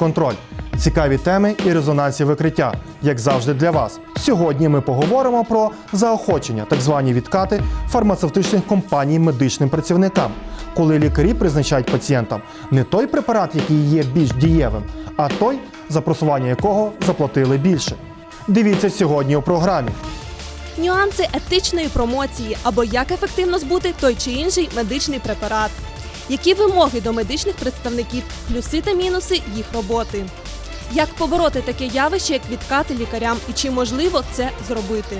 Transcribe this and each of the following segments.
контроль. Цікаві теми і резонансі викриття, як завжди для вас. Сьогодні ми поговоримо про заохочення, так звані відкати фармацевтичних компаній медичним працівникам, коли лікарі призначають пацієнтам не той препарат, який є більш дієвим, а той, за просування якого заплатили більше. Дивіться сьогодні у програмі. Нюанси етичної промоції або як ефективно збути той чи інший медичний препарат. Які вимоги до медичних представників, плюси та мінуси їх роботи. Як побороти таке явище, як відкати лікарям, і чи можливо це зробити?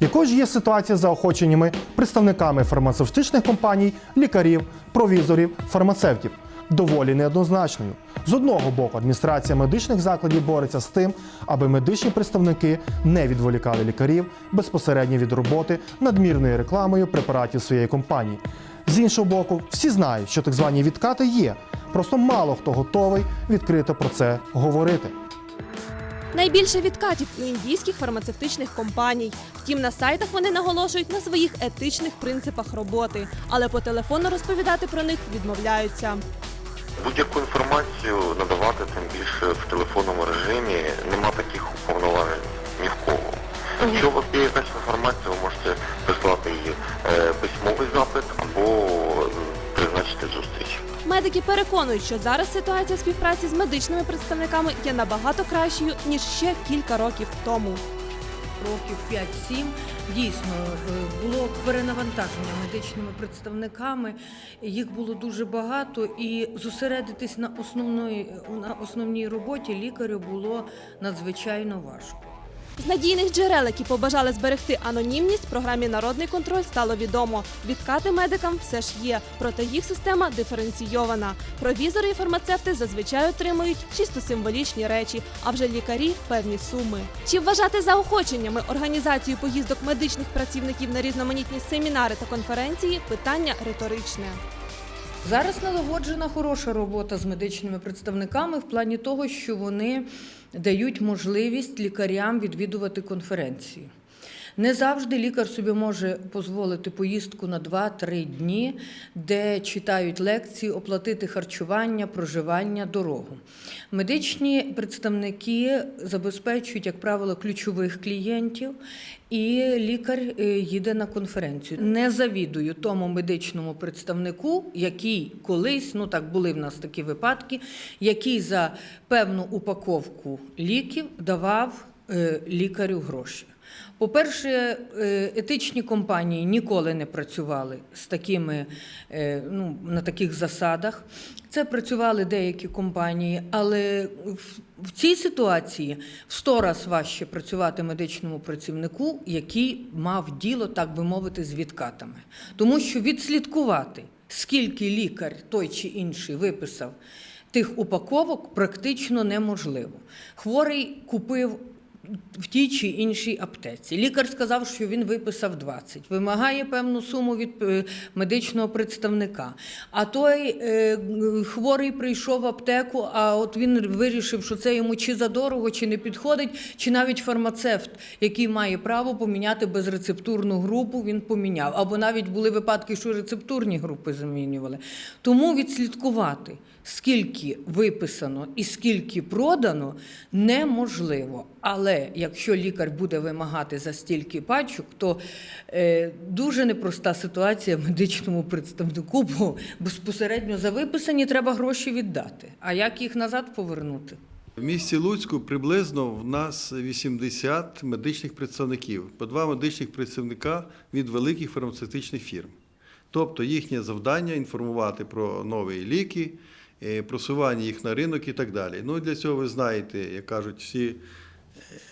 Якою ж є ситуація з заохоченнями представниками фармацевтичних компаній, лікарів, провізорів, фармацевтів? Доволі неоднозначною. З одного боку, адміністрація медичних закладів бореться з тим, аби медичні представники не відволікали лікарів безпосередньо від роботи надмірною рекламою препаратів своєї компанії. З іншого боку, всі знають, що так звані відкати є. Просто мало хто готовий відкрито про це говорити. Найбільше відкатів у індійських фармацевтичних компаній. Втім, на сайтах вони наголошують на своїх етичних принципах роботи, але по телефону розповідати про них відмовляються. Будь-яку інформацію надавати тим більше в телефонному режимі, нема таких уповноважень ні в кого. Якщо у вас є якась інформація, ви можете прислати її е, письмовий запит або е, призначити зустріч. Медики переконують, що зараз ситуація співпраці з медичними представниками є набагато кращою ніж ще кілька років тому. Років 5-7 дійсно е, було перенавантаження медичними представниками. Їх було дуже багато, і зосередитись на основної на основній роботі лікарю було надзвичайно важко. З надійних джерел, які побажали зберегти анонімність, програмі Народний контроль стало відомо. Відкати медикам все ж є, проте їх система диференційована. Провізори і фармацевти зазвичай отримують чисто символічні речі, а вже лікарі певні суми. Чи вважати заохоченнями організацію поїздок медичних працівників на різноманітні семінари та конференції питання риторичне. Зараз налагоджена хороша робота з медичними представниками в плані того, що вони дають можливість лікарям відвідувати конференції. Не завжди лікар собі може дозволити поїздку на 2-3 дні, де читають лекції, оплатити харчування, проживання, дорогу. Медичні представники забезпечують, як правило, ключових клієнтів, і лікар е, їде на конференцію. Не завідую тому медичному представнику, який колись, ну так були в нас такі випадки, який за певну упаковку ліків давав е, лікарю гроші. По-перше, е, етичні компанії ніколи не працювали з такими, е, ну, на таких засадах. Це працювали деякі компанії, але в- в цій ситуації в сто раз важче працювати медичному працівнику, який мав діло, так би мовити, з відкатами. Тому що відслідкувати, скільки лікар той чи інший виписав тих упаковок, практично неможливо. Хворий купив в тій чи іншій аптеці. Лікар сказав, що він виписав 20, вимагає певну суму від е, медичного представника. А той е, хворий прийшов в аптеку, а от він вирішив, що це йому чи задорого, чи не підходить, чи навіть фармацевт, який має право поміняти безрецептурну групу, він поміняв. Або навіть були випадки, що рецептурні групи замінювали. Тому відслідкувати. Скільки виписано і скільки продано, неможливо. Але якщо лікар буде вимагати за стільки пачок, то е, дуже непроста ситуація медичному представнику, бо безпосередньо за виписані треба гроші віддати. А як їх назад повернути? В місті Луцьку приблизно в нас 80 медичних представників, по два медичних представника від великих фармацевтичних фірм. Тобто їхнє завдання інформувати про нові ліки, просування їх на ринок і так далі. Ну для цього ви знаєте, як кажуть, всі,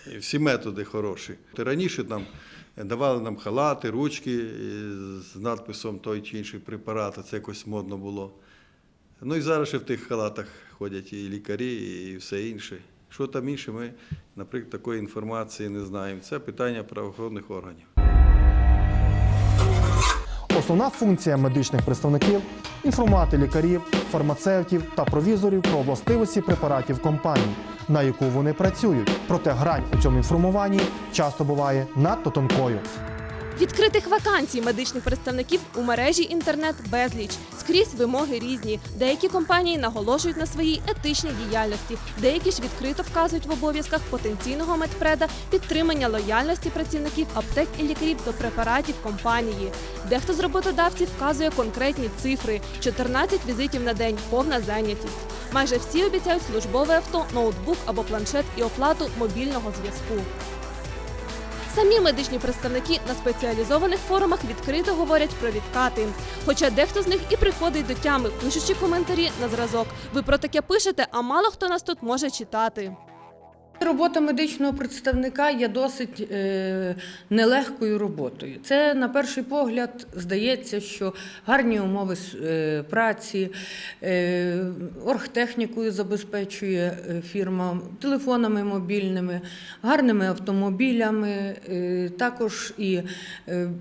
е, всі методи хороші. Раніше нам давали нам халати, ручки е, з надписом той чи інший препарат, це якось модно було. Ну і зараз ще в тих халатах ходять і лікарі, і все інше. Що там інше, ми, наприклад, такої інформації не знаємо. Це питання правоохоронних органів. Основна функція медичних представників інформувати лікарів, фармацевтів та провізорів про властивості препаратів компанії, на яку вони працюють. Проте грань у цьому інформуванні часто буває надто тонкою. Відкритих вакансій медичних представників у мережі інтернет безліч. Скрізь вимоги різні. Деякі компанії наголошують на своїй етичній діяльності, деякі ж відкрито вказують в обов'язках потенційного медпреда підтримання лояльності працівників аптек і лікарів до препаратів компанії. Дехто з роботодавців вказує конкретні цифри: 14 візитів на день, повна зайнятість. Майже всі обіцяють службове авто, ноутбук або планшет і оплату мобільного зв'язку. Самі медичні представники на спеціалізованих форумах відкрито говорять про відкати. Хоча дехто з них і приходить до тями, пишучи коментарі на зразок. Ви про таке пишете, а мало хто нас тут може читати. Робота медичного представника є досить е, нелегкою роботою. Це на перший погляд здається, що гарні умови е, праці, е, оргтехнікою забезпечує фірма, телефонами мобільними, гарними автомобілями, також і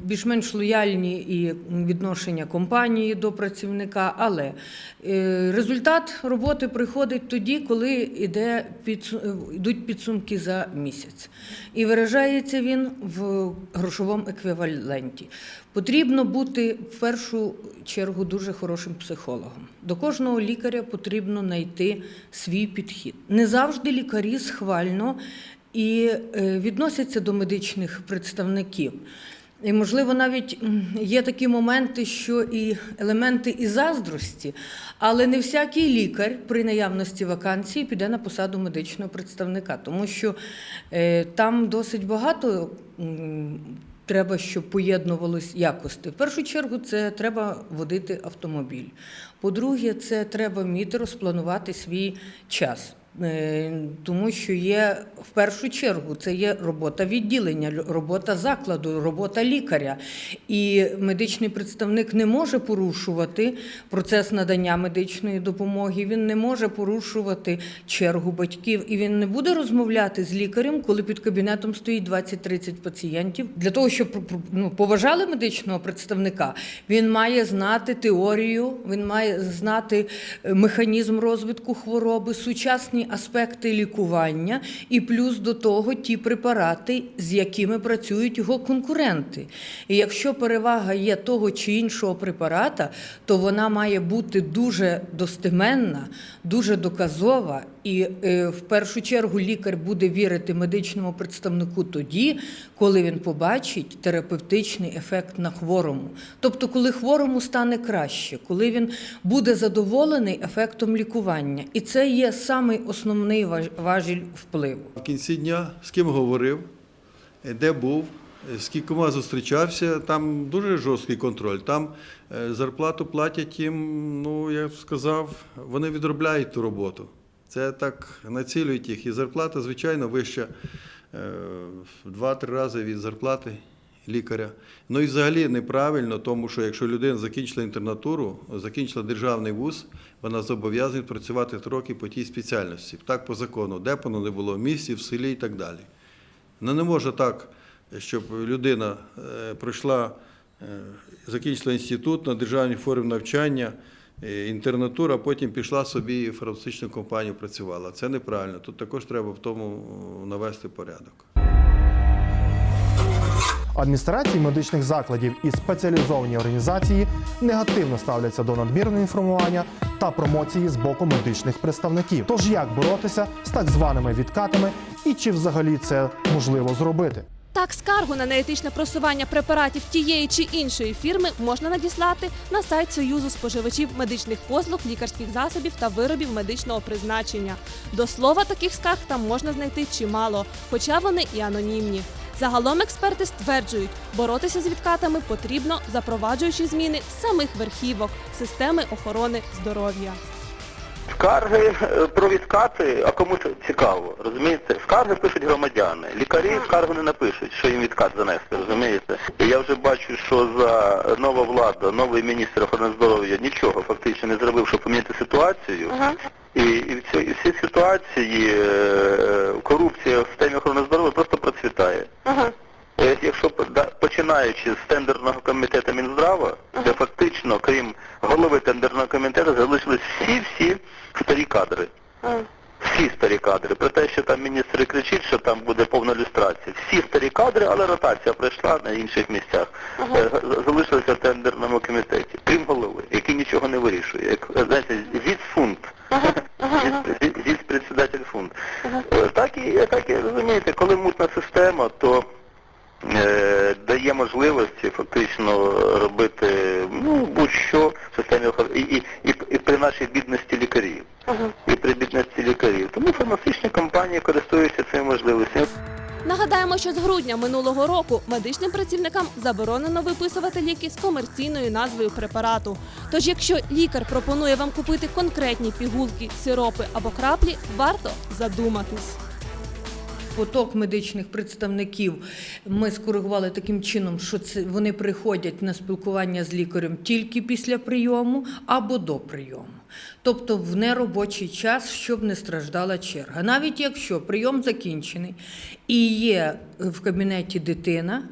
більш-менш лояльні і відношення компанії до працівника. Але результат роботи приходить тоді, коли йде підсу- йдуть підсумки за місяць. І виражається він в грошовому еквіваленті. Потрібно бути в першу чергу дуже хорошим психологом. До кожного лікаря потрібно знайти свій підхід. Не завжди лікарі схвально і е, відносяться до медичних представників. І, можливо, навіть є такі моменти, що і елементи і заздрості, але не всякий лікар при наявності вакансії піде на посаду медичного представника, тому що е, там досить багато треба, щоб поєднувалось якості. В першу чергу, це треба водити автомобіль. По-друге, це треба вміти розпланувати свій час. Е, Тому що є в першу чергу це є робота відділення, робота закладу, робота лікаря. І медичний представник не може порушувати процес надання медичної допомоги. Він не може порушувати чергу батьків, і він не буде розмовляти з лікарем, коли під кабінетом стоїть 20-30 пацієнтів. Для того, щоб ну, поважали медичного представника, він має знати теорію, він має знати е, механізм розвитку хвороби, сучасні аспекти лікування, і плюс до того ті препарати, з якими працюють його конкуренти. І якщо перевага є того чи іншого препарата, то вона має бути дуже достеменна, дуже доказова. І е, в першу чергу лікар буде вірити медичному представнику тоді, коли він побачить терапевтичний ефект на хворому. Тобто, коли хворому стане краще, коли він буде задоволений ефектом лікування. І це є самий основний важ- важіль впливу. В кінці дня з ким говорив, е, де був, е, з кількома зустрічався, там дуже жорсткий контроль. Там зарплату платять їм, ну я б сказав, вони відробляють ту роботу. Це так націлюють їх. І зарплата, звичайно, вища е, в 2-3 рази від зарплати лікаря. Ну і взагалі неправильно, тому що якщо людина закінчила інтернатуру, закінчила державний вуз, вона зобов'язана працювати роки по тій спеціальності. Так по закону, де б воно не було в місті, в селі і так далі. Ну не може так, щоб людина е, пройшла, е, закінчила інститут на державній формі навчання, інтернатура, а потім пішла собі в фармацевтичну компанію працювала. Це неправильно. Тут також треба в тому е, навести порядок. Адміністрації медичних закладів і спеціалізовані організації негативно ставляться до надмірного інформування та промоції з боку медичних представників. Тож як боротися з так званими відкатами і чи взагалі це можливо зробити? Так, скаргу на неетичне просування препаратів тієї чи іншої фірми можна надіслати на сайт Союзу споживачів медичних послуг, лікарських засобів та виробів медичного призначення. До слова, таких скарг там можна знайти чимало, хоча вони і анонімні. Загалом експерти стверджують, боротися з відкатами потрібно, запроваджуючи зміни самих верхівок системи охорони здоров'я. Скарги е, про відкати, а кому це цікаво, розумієте? Скарги пишуть громадяни. Лікарі скаргу не напишуть, що їм відкат занести, розумієте? І я вже бачу, що за нова влада, новий міністр охорони здоров'я нічого фактично не зробив, щоб поміняти ситуацію. І, і, в цій- і всі ситуації е, корупція в системі охорони здоров'я просто процвітає. Е, Якщо починаючи з тендерного комітету Мінздрава, де фактично, крім голови тендерного комітету, залишились всі-всі старі кадри. всі старі кадри. Про те, що там міністр кричить, що там буде повна люстрація. Всі старі кадри, але ротація пройшла на інших місцях. Е, Залишилися в тендерному комітеті, крім голови, який нічого не вирішує. Як, е, знаєте, віцфунд. Віц- Віц-председатель фунд. Так і, так і розумієте, коли мутна система, то дає можливості фактично робити ну, будь-що в системі охорони. І, і, і, і при нашій бідності лікарів. І при бідності лікарів. Тому фармацевтичні компанії користуються цими можливостями. Нагадаємо, що з грудня минулого року медичним працівникам заборонено виписувати ліки з комерційною назвою препарату. Тож, якщо лікар пропонує вам купити конкретні пігулки, сиропи або краплі, варто задуматись. Поток медичних представників ми скоригували таким чином, що це вони приходять на спілкування з лікарем тільки після прийому або до прийому. Тобто в неробочий час, щоб не страждала черга. Навіть якщо прийом закінчений і є в кабінеті дитина,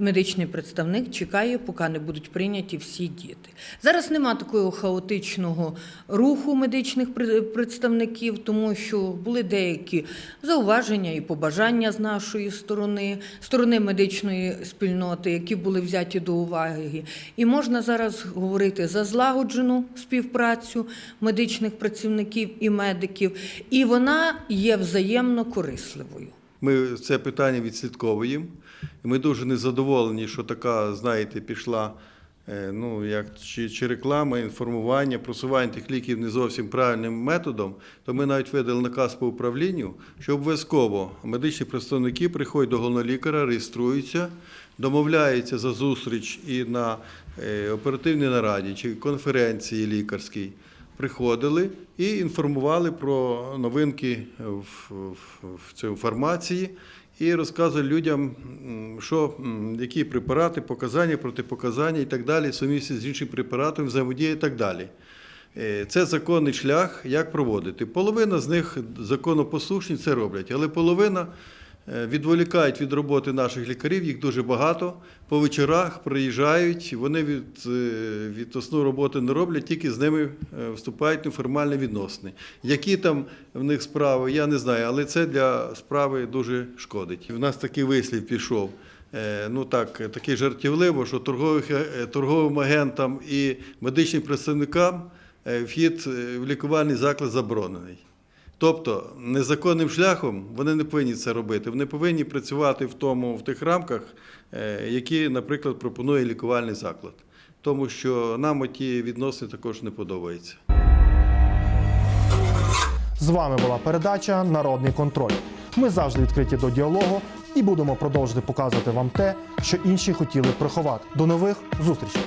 медичний представник чекає, поки не будуть прийняті всі діти. Зараз нема такого хаотичного руху медичних представників, тому що були деякі зауваження і побажання з нашої сторони, сторони медичної спільноти, які були взяті до уваги. І можна зараз говорити за злагоджену співпрацю медичних працівників і медиків, і вона є взаємно корисливою. Ми це питання відслідковуємо. Ми дуже незадоволені, що така, знаєте, пішла е, ну, як, чи, чи реклама, інформування, просування тих ліків не зовсім правильним методом, то ми навіть видали наказ по управлінню, що обов'язково медичні представники приходять до головного лікаря, реєструються, домовляються за зустріч і на е, оперативній нараді чи конференції лікарській приходили і інформували про новинки в, в, в цій фармації і розказували людям, що, які препарати, показання, протипоказання і так далі, сумісні з іншим препаратом, взаємодія і так далі. Е, Це законний шлях, як проводити. Половина з них законопослушні це роблять, але половина відволікають від роботи наших лікарів, їх дуже багато. По вечорах приїжджають, вони від, е, від основної роботи не роблять, тільки з ними е, вступають у формальні відносини. Які там в них справи, я не знаю, але це для справи дуже шкодить. В нас такий вислів пішов. е, Ну так, такий жартівливо, що торгових, е, торговим агентам і медичним представникам е, вхід е, в лікувальний заклад заборонений. Тобто незаконним шляхом вони не повинні це робити. Вони повинні працювати в тому, в тих рамках, е, які, наприклад, пропонує лікувальний заклад. Тому що нам ті відносини також не подобаються. З вами була передача Народний контроль. Ми завжди відкриті до діалогу і будемо продовжувати показувати вам те, що інші хотіли приховати. До нових зустрічей!